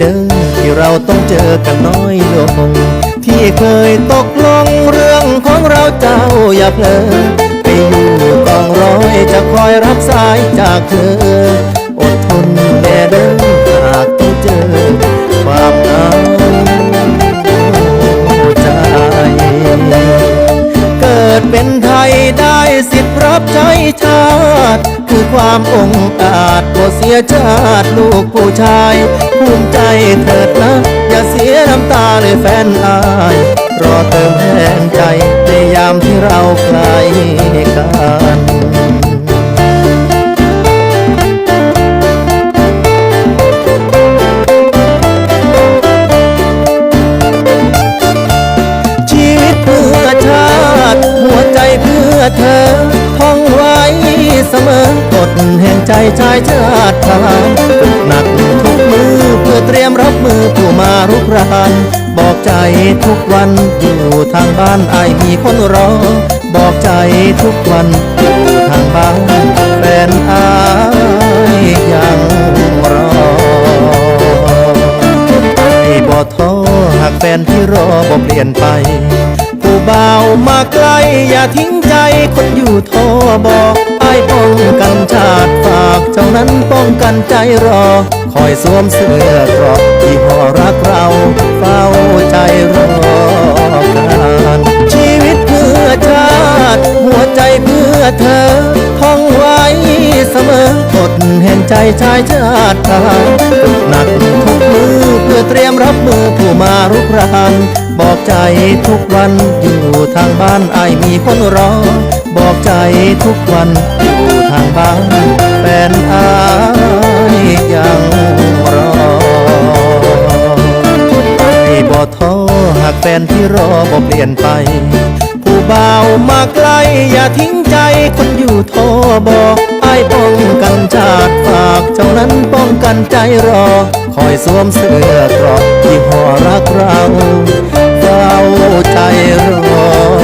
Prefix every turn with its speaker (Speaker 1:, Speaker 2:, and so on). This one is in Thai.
Speaker 1: เดิมที่เราต้องเจอกันน้อยลง ที่เคยตกลงเรื่องของเราเจ้าอย่าเพลอไปอยู่กองร้อยจะคอยรับสายจากเธอ อดทนแน่เดิมหากต้องเจอความเหงาใจเกิดเป็นไทยได้สิทธิ์รับใช้ชาติ ความองอาจก็เสียชาติลูกผู้ชายภูมิใจเถิดนะ อย่าเสียน้ำตาเลยแฟนอาย รอเติมแรงใจในยามที่เราใกลกันชีวิตเพื่อชาติหัวใจเพื่อเธอ ใจชายชาติทหารฝึกหนักทุกมือเพื่อเตรียมรับมือผู้มารุกรานบอกใจทุกวันอยู่ทางบ้านไอมีคนรอ บอกใจทุกวันอยู่ทางบ้านแฟนอายยังรอไอ้บ่ท้อหากแฟนที่รอบ่เปลี่ยนไปผู้บ่าวมาไกลอย่าทิ้งใจคนอยู่ทอบอกไอ้ป้องกันชาติากเจ้านั้นป้องกันใจรอ คอยสวมเสื้อเกราะที่ห่อรักเราเฝ้าใจรอการชีวิตเพื่อชาติ หัวใจเพื่อเธอ ท่องไว้เสมอกฎแห่งใจชายชาติทหารหนักทุกมือเพื่อเตรียมรับมือผู้มารุกราน บอกใจทุกวันอยู่ทางบ้านไอมีคนรอ บอกใจทุกวันอยู่ทางบ้านแฟนอายยังรอไอ้บ่ท้อหากแฟนที่รอบ่เปลี่ยนไป ผู้บ่าวมาไกลอย่าทิ้งใจคนอยู่ท้อบอกไอป้องกันชาติฝากเจ้านั้นป้องกันใจรอ คอยสวมเสื้อเกราะที่ห่อรักเรา เราใจรอ